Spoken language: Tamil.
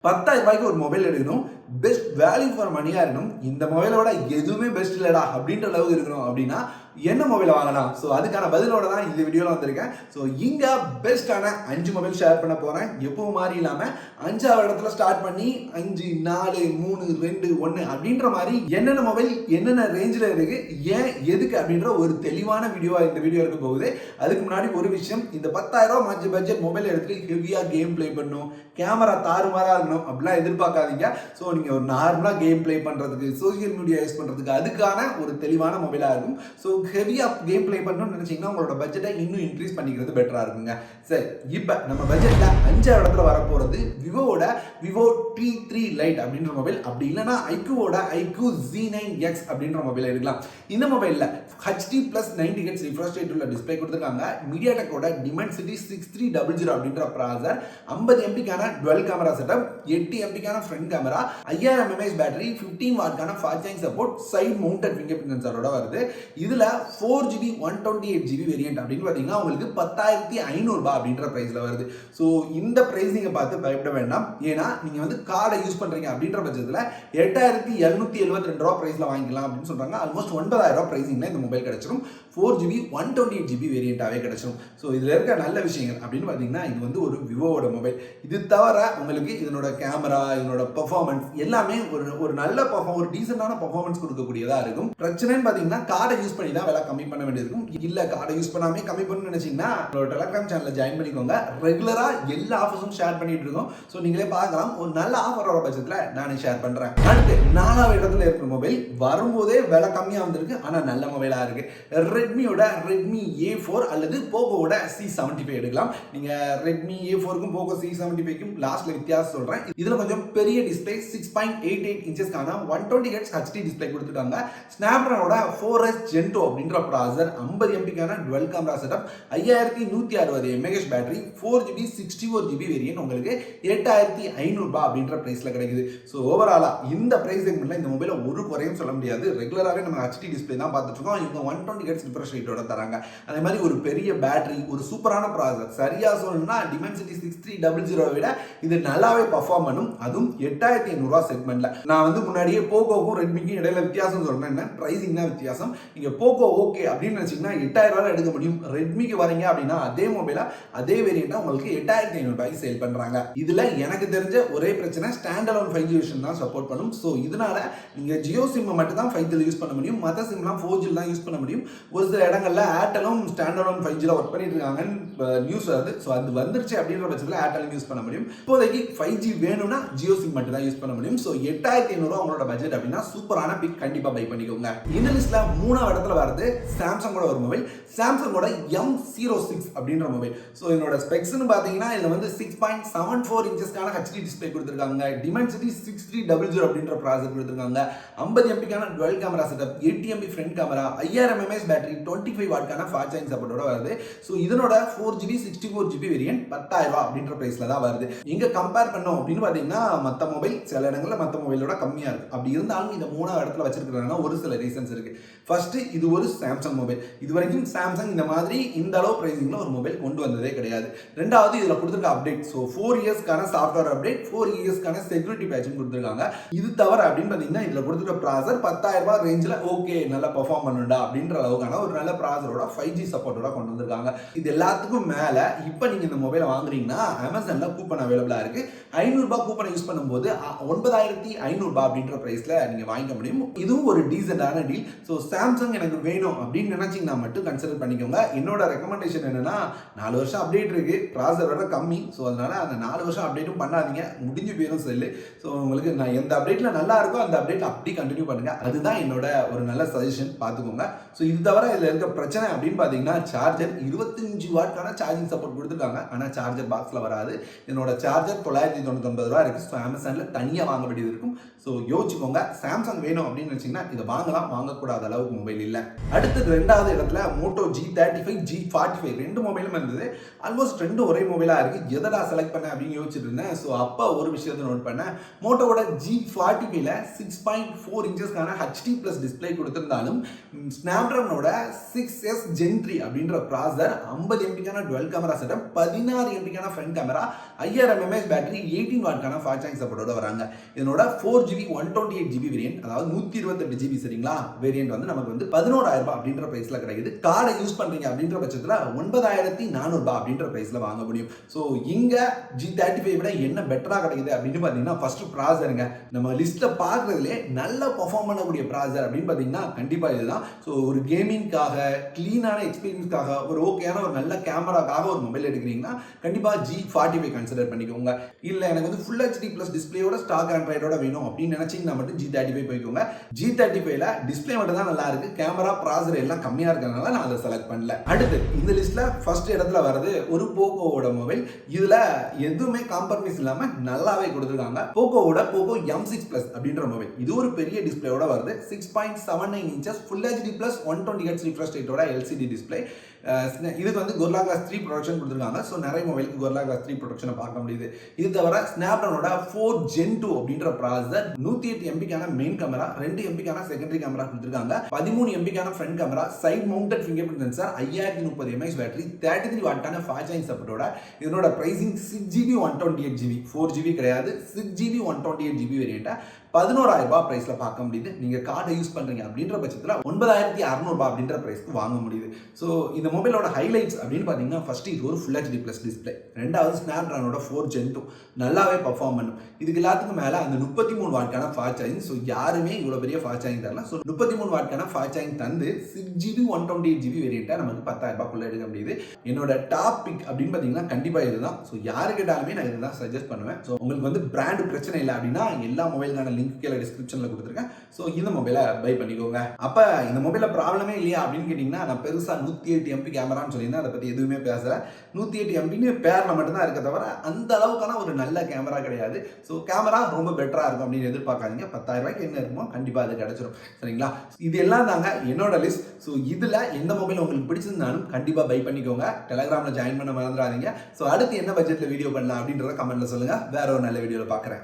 பத்தாயிரம் ரூபாய்க்கு ஒரு மொபைல் எடுக்கணும். பெஸ்ட் வேல்யூ ஃபார் மணியாக இருக்கணும். இந்த மொபைலோட எதுவுமே பெஸ்ட் இல்லைடா அப்படின்ற அளவுக்கு இருக்கணும் அப்படின்னா என்ன மொபைல் வாங்கலாம்? ஸோ அதுக்கான பதிலோட தான் இந்த வீடியோவில் வந்திருக்கேன். ஸோ இங்கே பெஸ்ட்டான அஞ்சு மொபைல் ஷேர் பண்ண போகிறேன் எப்பவும் மாதிரி இல்லாமல் அஞ்சாவது இடத்துல ஸ்டார்ட் பண்ணி அஞ்சு நாலு மூணு ரெண்டு ஒன்று அப்படின்ற மாதிரி என்னென்ன மொபைல் என்னென்ன ரேஞ்சில் இருக்கு ஏன் எதுக்கு அப்படின்ற ஒரு தெளிவான வீடியோவாக இந்த வீடியோ இருக்க போகுது. அதுக்கு முன்னாடி ஒரு விஷயம் இந்த பத்தாயிரம் ரூபா மஞ்சள் பட்ஜெட் மொபைல் எடுத்துட்டு ஹெவியாக கேம் ப்ளே பண்ணணும் கேமரா தாறுமாறாக இருக்கணும் அப்படிலாம் எதிர்பார்க்காதீங்க. ஸோ நீங்கள் ஒரு நார்மலாக கேம் ப்ளே பண்ணுறதுக்கு சோஷியல் மீடியா யூஸ் பண்ணுறதுக்கு அதுக்கான ஒரு தெளிவான மொபைலாக இருக்கும். ஸோ ஹெவியாக கேம் ப்ளே பண்ணணும்னு நினச்சிங்கன்னா உங்களோட பட்ஜெட்டை இன்னும் இன்க்ரீஸ் பண்ணிக்கிறது பெட்டராக இருக்குங்க. சரி இப்போ நம்ம பட்ஜெட்டில் அஞ்சாவது இடத்துல வரப்போகிறது விவோவோட விவோ டி த்ரீ லைட் அப்படின்ற மொபைல் அப்படி இல்லைன்னா ஐக்யூவோட ஐக்யூ ஜி நைன் எக்ஸ் அப்படின்ற மொபைல் எடுக்கலாம். இந்த மொபைலில் HD plus ninety hertz refresh rate உள்ள டிஸ்பிளே கொடுத்துருக்காங்க. மீடியாடெக்கோட Dimensity six three double zero அப்படின்ற ப்ராசர் ஐம்பது எம்பிக்கான டுவெல் கேமரா செட்டப் எட்டு எம்பிக்கான ஃப்ரண்ட் கேமரா ஐயாயிரம் mAh battery fifteen வாட்கான fast charging support side mounted fingerprint சென்சரோட வருது. இதில் four GB one twenty eight GB variant அப்படின்னு பார்த்தீங்கன்னா உங்களுக்கு பத்தாயிரத்தி ஐநூறுபா அப்படின்ற ப்ரைஸில் வருது. ஸோ இந்த ப்ரைஸிங்கை பார்த்து பயப்பட வேண்டாம். ஏன்னா நீங்கள் வந்து கார்டை யூஸ் பண்ணுறீங்க அப்படின்ற பட்சத்தில் எட்டாயிரத்தி எழுநூத்தி எழுபத்தி ரெண்டு ரூபா ப்ரைஸில் வாங்கிக்கலாம் அப்படின்னு சொல்கிறாங்க ஆல்மோஸ்ட் ஒன்பதாயிரம் ரூபா ப்ரைஸிங்கில் இந்த மொபைல் கிடச்சிரும். Four GB one twenty eight GB வேரியண்ட்டாகவே கிடச்சிரும். ஸோ இதில் இருக்க நல்ல விஷயங்கள் அப்படின்னு பார்த்தீங்கன்னா இது வந்து ஒரு விவோவோட மொபைல் இது தவிர உங்களுக்கு இதனோட கேமரா இதனோட பர்ஃபார்மன்ஸ் எல்லாமே ஒரு ஒரு நல்ல பர்ஃபார்ம் ஒரு டீசெண்டான பர்ஃபார்மன்ஸ் கொடுக்கக்கூடியதாக இருக்கும். பிரச்சனைன்னு பார்த்தீங்கன்னா கார்டை யூஸ் பண்ணி தான் விலை கம்மி பண்ண வேண்டியிருக்கும். இல்லை கார்டை யூஸ் பண்ணாமே கம்மி பண்ணணும்னு நினச்சிங்கன்னா டெலகிராம் சேனலில் ஜாயின் பண்ணிக்கோங்க. ரெகுலராக எல்லா ஆஃபர்ஸும் ஷேர் பண்ணிட்டு இருக்கோம். ஸோ நீங்களே பார்க்கலாம். ஒரு நல்ல ஆஃபரோட பட்சத்தில் நானே ஷேர் பண்ணுறேன் அடுத்து நாலாவது இடத்துல இருக்கிற மொபைல் வரும்போதே விலை கம்மியாக வந்திருக்கு. ஆனால் நல்ல மொபைலாக இருக்கு. ரெட்மியோட ரெட்மி ஏ ஃபோர் அல்லது போகோவோட சி செவன்டி ஃபைவ் எடுக்கலாம் நீங்கள் ரெட்மி ஏ ஃபோருக்கும் போகோ சி செவன்டி ஃபைவ்க்கும் லாஸ்ட்டில் வித்தியாசம் சொல்கிறேன் இதில் கொஞ்சம் பெரிய display six point eight eight இன்ச்சஸ்க்கான one twenty hertz HD display கொடுத்துட்டாங்க. ஸ்னாப்ட்ரானோட ஃபோர் எஸ் ஜென்டோ அப்படின்ற ப்ராசர் ஐம்பது எம்பிக்கான டுவெல் கேமரா செட்டப் ஐயாயிரத்தி நூற்றி அறுபது mAh battery four GB sixty four GB variant உங்களுக்கு எட்டாயிரத்தி ஐநூறுபா அப்படின்ற ப்ரைஸில் கிடைக்குது. ஸோ ஓவராலாக இந்த ப்ரைஸ் செக்மெண்ட்டில் இந்த மொபைலில் ஒரு குறையும் சொல்ல முடியாது. ரெகுலராகவே நம்ம ஹச்டி டிஸ்பிளே தான் பார்த்துட்டு இருக்கோம் இவங்க ஒன் டுவெண்ட்டி ஹெட்ஸ் ரிஃப்ரெஷ் ரேட்டோட தராங்க. அதே மாதிரி ஒரு பெரிய பேட்டரி ஒரு சூப்பரான ப்ராசர் சரியாக சொல்லணும்னா டிமென்சிட்டி சிக்ஸ் த்ரீ டபுள் ஜீரோவை விட இது நல்லாவே பர்ஃபார்ம் பண்ணும். அதுவும் எட்டாயிரத்தி ஐநூறு ஐநூறுரூவா செக்மெண்ட்டில் நான் வந்து முன்னாடியே போக்கோக்கும் ரெட்மிக்கும் இடையில வித்தியாசம் சொல்கிறேன் என்ன? ப்ரைஸிங் தான் வித்தியாசம். நீங்கள் போக்கோ ஓகே அப்படின்னு நினச்சிங்கன்னா எட்டாயிரம் ரூபாய் எடுக்க முடியும். ரெட்மிக்கு வரீங்க அப்படின்னா அதே மொபைலா அதே வேரியண்ட்டாக உங்களுக்கு எட்டாயிரத்தி ஐநூறுபாய்க்கு சேல் பண்ணுறாங்க இதில் எனக்கு தெரிஞ்ச ஒரே பிரச்சனை standalone five G version தான் சப்போர்ட் பண்ணும். ஸோ இதனால நீங்கள் ஜியோ சிம்மை மட்டும் தான் ஃபைவ் ஜியில் யூஸ் பண்ண முடியும். மற்ற சிம்லாம் ஃபோர் ஜியில் தான் யூஸ் பண்ண முடியும். ஒரு சில இடங்களில் ஏர்டெலும் ஸ்டாண்ட் அலோன் ஃபைவ் ஜியில் ஒர்க் பண்ணிட்டு இருக்காங்கன்னு நியூஸ் வருது. ஸோ அது வந்துருச்சு அப்படின்ற பட்சத்தில் ஏர்டெலும் யூஸ் பண்ண முடியும். இப்போதைக்கு ஃபைவ் ஜி வேணும்னா ஜியோ சிம் மட்டும் தான் யூஸ் பண்ண முடியும். ஸோ எட்டாயிரத்தி ஐநூறுவா உங்களோட பட்ஜெட் அப்படின்னா சூப்பரான பிக் கண்டிப்பாக பை பண்ணிக்கோங்க. இந்த லிஸ்ட்ல மூணாவது இடத்துல வருது சாம்சங்கோட ஒரு மொபைல் சாம்சங்கோட எம் ஜீரோ சிக்ஸ் அப்படின்ற மொபைல் ஸோ இதனோட ஸ்பெக்ஸ்னு பார்த்தீங்கன்னா இதில் வந்து சிக்ஸ் பாயிண்ட் செவன் ஃபோர் இன்ச்சஸ்க்கான ஹெச்டி டிஸ்பிளே கொடுத்துருக்காங்க. Dimensity six three double zero அப்படின்ற ப்ராசர் கொடுத்துருக்காங்க. ஐம்பது எம்பிக்கான dual camera setup eighty MP front camera ஐயாயிரம் எம்எஸ் பேட்டரி டுவெண்ட்டி ஃபைவ் வாட்கான ஃபாஸ்ட் சார்ஜிங் சப்போர்ட்டோட வருது. ஸோ இதனோட four GB sixty four GB variant பத்தாயிரம் ரூபா அப்படின்ற ப்ரைஸில் தான் வருது. இங்கே கம்பேர் பண்ணோம் அப்படின்னு பார்த்தீங்கன்னா மற்ற மொபைல் சில இடங்களில் மற்ற மொபைலோட கம்மியாக இருக்குது அப்படி இருந்தாலும் இந்த மூணாவது இடத்துல வச்சிருக்கிறாங்கன்னா ஒரு சில ரீசன்ஸ் இருக்குது ஃபஸ்ட்டு இது ஒரு சாம்சங் மொபைல் இது வரைக்கும் சாம்சங் இந்த மாதிரி இந்த அளவு ப்ரைஸிங்கில் ஒரு மொபைல் கொண்டு வந்ததே கிடையாது. ரெண்டாவது இதில் கொடுத்துருக்க அப்டேட் ஸோ ஃபோர் இயர்ஸ்க்கான சாஃப்ட்வேர் அப்டேட் ஃபோர் இயர்ஸ்க்கான செக்யூரிட்டி பேட்சும் கொடுத்துருக்காங்க. இது தவிர அப்படின்னு பார்த்தீங்கன்னா இதில் கொடுத்துருக்க ப்ராசர் பத்தாயிரம் ரூபாய் ரேஞ்சில் ஓகே நல்லா பர்ஃபார்ம் பண்ணுண்டா அப்படின்ற அளவுக்கான ஒரு நல்ல ப்ராசரோட ஃபைவ் ஜி சப்போர்ட்டோட கொண்டு வந்திருக்காங்க. இது எல்லாத்துக்கும் மேலே இப்போ நீங்கள் இந்த மொபைலை வாங்குறீங்கன்னா அமேசானில் கூப்பன் அவைலபிளாக இருக்குது ஐநூறுரூபா கூப்பனை யூஸ் பண்ணும்போது ஒன் ஒன்பதாயிரத்தி ஐநூறுபா அப்படின்ற ப்ரைஸில் நீங்கள் வாங்கிக்க முடியும். இதுவும் ஒரு டீசெண்டான டீல் ஸோ சாம்சங் எனக்கு வேணும் அப்படின்னு நினச்சிங்கன்னா மட்டும் கன்சிடர் பண்ணிக்கோங்க. என்னோட ரெக்கமெண்டேஷன் என்னென்னா நாலு வருஷம் அப்டேட் இருக்கு. ப்ராசரோட கம்மி. ஸோ அதனால் அந்த நாலு வருஷம் அப்டேட்டும் பண்ணாதீங்க. முடிஞ்சு போயிடும் செல்லு ஸோ உங்களுக்கு நான் எந்த அப்டேட்டில் நல்லா இருக்கோ அந்த அப்டேட் அப்படி கண்டினியூ பண்ணுங்கள் அதுதான் என்னோட ஒரு நல்ல சஜஷன் பார்த்துக்கோங்க. ஸோ இது தவிர இதில் இருக்க பிரச்சனை அப்படின்னு பார்த்தீங்கன்னா சார்ஜர் இருபத்தஞ்சு வாட்டான சார்ஜிங் சப்போர்ட் கொடுத்துருக்காங்க. ஆனால் சார்ஜர் பாக்ஸில் வராது. என்னோட சார்ஜர் தொள்ளாயிரத்தி தொண்ணூத்தொன்பது ரூபா இருக்குது ஸோ அமேசானில் தனியாக வாங்க வேண்டியது இருக்கும். ஸோ யோசிச்சுக்கோங்க சாம்சங் வேணும் அப்படின்னு நினச்சிங்கன்னா இதை வாங்கலாம் வாங்கக்கூடாத அளவுக்கு மொபைல் இல்லை. அடுத்தது ரெண்டாவது இடத்துல Moto G thirty five G forty five ரெண்டு மொபைலும் இருந்தது. ஆல்மோஸ்ட் ரெண்டு ஒரே மொபைலாக இருக்குது எதடா செலக்ட் பண்ண அப்படின்னு யோசிச்சுட்டு இருந்தேன். ஸோ அப்போ ஒரு விஷயத்தை நோட் பண்ணேன். மோட்டோவோட ஜி ஃபார்ட்டி ஃபைவ்ல சிக்ஸ் பாயிண்ட் ஃபோர் இன்ச்சஸ்க்கான ஹெச்டி ப்ளஸ் டிஸ்பிளே கொடுத்திருந்தாலும் ஸ்னாப்ட்ராகனோட six S gen three processor ப்ராசர் ஐம்பது எம்பிக்கான டுவெல் கேமரா செட்டப் பதினாறு எம்பிக்கான ஃப்ரண்ட் கேமரா ஐயாயிரம் எம்ஏஎஸ் பேட்டரி எயிட்டீன் வாட்கான ஃபாஸ்ட் சார்ஜிங் சப்போர்ட்டோட வராங்க. இதனோட four GB one twenty eight GB variant அதாவது நூற்றி இருபத்தெட்டு ஜிபி சரிங்களா? வேரியன்ட் வந்து நமக்கு வந்து பதினோராயிரம் ரூபாய் அப்படின்ற பிரைஸ்ல கிடைக்குது. கார்டை யூஸ் பண்றீங்க அப்படின்ற பட்சத்தில் ஒன்பதாயிரத்தி நானூறுபா அப்படின்ற பிரைஸ்ல வாங்க முடியும். ஸோ இங்க ஜி தேர்ட்டி ஃபைவ் விட என்ன பெட்டரா கிடைக்குது அப்படின்னு பார்த்தீங்கன்னா ஃபர்ஸ்ட் ப்ராசருங்க நம்ம லிஸ்ட்ல பார்க்கறதுலே நல்ல பர்ஃபார்ம் பண்ணக்கூடிய ப்ராசர் அப்படின்னு பார்த்தீங்கன்னா கண்டிப்பாக இதுதான். ஸோ ஒரு கேமிங்காக க்ளீனான எக்ஸ்பீரியன்ஸ்க்காக ஒரு ஓகேயான ஒரு நல்ல கேமராக்காக ஒரு மொபைல் எடுக்கிறீங்கன்னா கண்டிப்பாக ஜி ஃபார்ட்டி ஃபைவ் கன்சிடர் பண்ணிக்கோங்க. இல்லை எனக்கு வந்து ஃபுல் ஹெச்டி ப்ளஸ் டிஸ்பிளேயோட ஸ்டாக் ஆண்ட்ராய்டோட வேணும் அப்படின்னு நினைச்சீங்கன்னா மட்டும் ஜி தேர்ட்டி ஃபைவ் போய்க்கோங்க. ஜி தேர்ட்டி ஃபைவ்ல டிஸ்பிளே மட்டும் தான் நல்லா இருக்கு. கேமரா ப்ராசர் எல்லாம் கம்மியாக இருக்கிறதுனால நான் அதை செலக்ட் பண்ணல. அடுத்து இந்த லிஸ்ட்ல ஃபர்ஸ்ட் இடத்துல வர்றது ஒரு போக்கோவோட மொபைல் இதுல எதுவுமே காம்ப்ரமைஸ் இல்லாம நல்லாவே கொடுத்துருக்காங்க. போக்கோவோட போக்கோ எம் சிக்ஸ் பிளஸ் அப்படின்ற மொபைல் இது ஒரு பெரிய டிஸ்பிளேயோட வருது. Six point seven nine inches full HD plus one twenty H refresh ரேட்டோட எல்சிடி டிஸ்பிளே இதுக்கு வந்து கொர்லா கிளாஸ் த்ரீ ப்ரொடக்ஷன் கொடுத்துருக்காங்க. ஸோ நிறைய மொபைலுக்கு கொர்லா கிளாஸ் த்ரீ ப்ரொடக்ஷனை பார்க்க முடியுது. இது தவிர ஸ்னாப்ட்ராகனோட ஃபோர் ஜென் டூ அப்படின்ற ப்ராசர் நூற்றி எட்டு எம்பிக்கான மெயின் கேமரா ரெண்டு எம்பிக்கான செகண்டரி கேமரா கொடுத்துருக்காங்க. பதிமூணு எம்பிக்கான front camera side mounted fingerprint sensor ஐயாயிரத்தி முப்பது எம்ஏஎஸ் பேட்டரி தேர்ட்டி த்ரீ வாட்டான ஃபாஸ்ட் சார்ஜிங் சப்போர்ட்டோட இதனோட pricing six GB one twenty eight GB four GB கிடையாது. Six GB one twenty eight GB வேரியண்ட்டை பதினோராயிரம் ரூபாய் பிரைஸ்ல பார்க்க முடியுது. நீங்க கார்டை யூஸ் பண்றீங்க அப்படின்ற பட்சத்தில் ஒன்பதாயிரத்தி அறுநூறுபா அப்படின்ற பிரைஸ்க்கு வாங்க முடியுது. ஸோ இந்த மொபைலோட ஹைலைட்ஸ் அப்படின்னு பார்த்தீங்கன்னா ஃபர்ஸ்ட் இது ஒரு ஃபுல் ஹெச்டி ப்ளஸ் டிஸ்பிளே ரெண்டாவது ஸ்னாப்ட்ராகனோட ஃபோர் ஜென் டூ நல்லாவே பர்ஃபார்ம் பண்ணும். இதுக்கு எல்லாத்துக்கும் மேலே அந்த முப்பத்தி மூணு வாட்கான ஃபாஸ்ட் சார்ஜிங் ஸோ யாருமே இவ்வளோ பெரிய ஃபாஸ்ட் சார்ஜிங் தரல. ஸோ முப்பத்தி மூணு வாட்கான ஃபாஸ்ட் சார்ஜிங் தந்து six GB one twenty eight GB வேரியண்ட்டாக நமக்கு பத்தாயிரம் எடுக்க முடியுது. என்னோட டாப் பிக் அப்படின்னு பார்த்தீங்கன்னா கண்டிப்பாக இதுதான். ஸோ யாரு கேட்டாலுமே நான் இதுதான் சஜஸ்ட் பண்ணுவேன். ஸோ உங்களுக்கு வந்து பிராண்டு பிரச்சனை இல்லை அப்படின்னா எல்லா மொபைலுக்கான லிங்க் கீழே டிஸ்கிரிப்ஷனில் கொடுத்துருக்கேன். ஸோ இந்த மொபைலை பை பண்ணிக்கோங்க. அப்போ இந்த மொபைலில் ப்ராப்ளமே இல்லையா அப்படின்னு கேட்டிங்கன்னா நான் பெருசாக நூற்றி எட்டு எம்பி கேமரான்னு சொல்லியிருந்தேன். அதை பற்றி எதுவுமே பேசலை. நூற்றி எட்டு எம்பின்னு பேரில் மட்டும்தான் இருக்க தவிர அந்த அளவுக்கான ஒரு நல்ல கேமரா கிடையாது. ஸோ கேமரா ரொம்ப பெட்டராக இருக்கும் அப்படின்னு எதிர்பார்க்காதீங்க. பத்தாயிரம் ரூபாய்க்கு என்ன இருக்குமோ கண்டிப்பாக அது கிடச்சிரும். சரிங்களா? இது எல்லாம் தாங்க என்னோட லிஸ்ட் ஸோ இதில் எந்த மொபைல் உங்களுக்கு பிடிச்சிருந்தாலும் கண்டிப்பாக பை பண்ணிக்கோங்க. டெலகிராமில் ஜாயின் பண்ண மறந்துடாதீங்க. ஸோ அடுத்து என்ன பட்ஜெட்டில் வீடியோ பண்ணலாம் அப்படின்றத கமெண்ட்டில் சொல்லுங்கள் வேற ஒரு நல்ல வீடியோவில் பார்க்குறேன்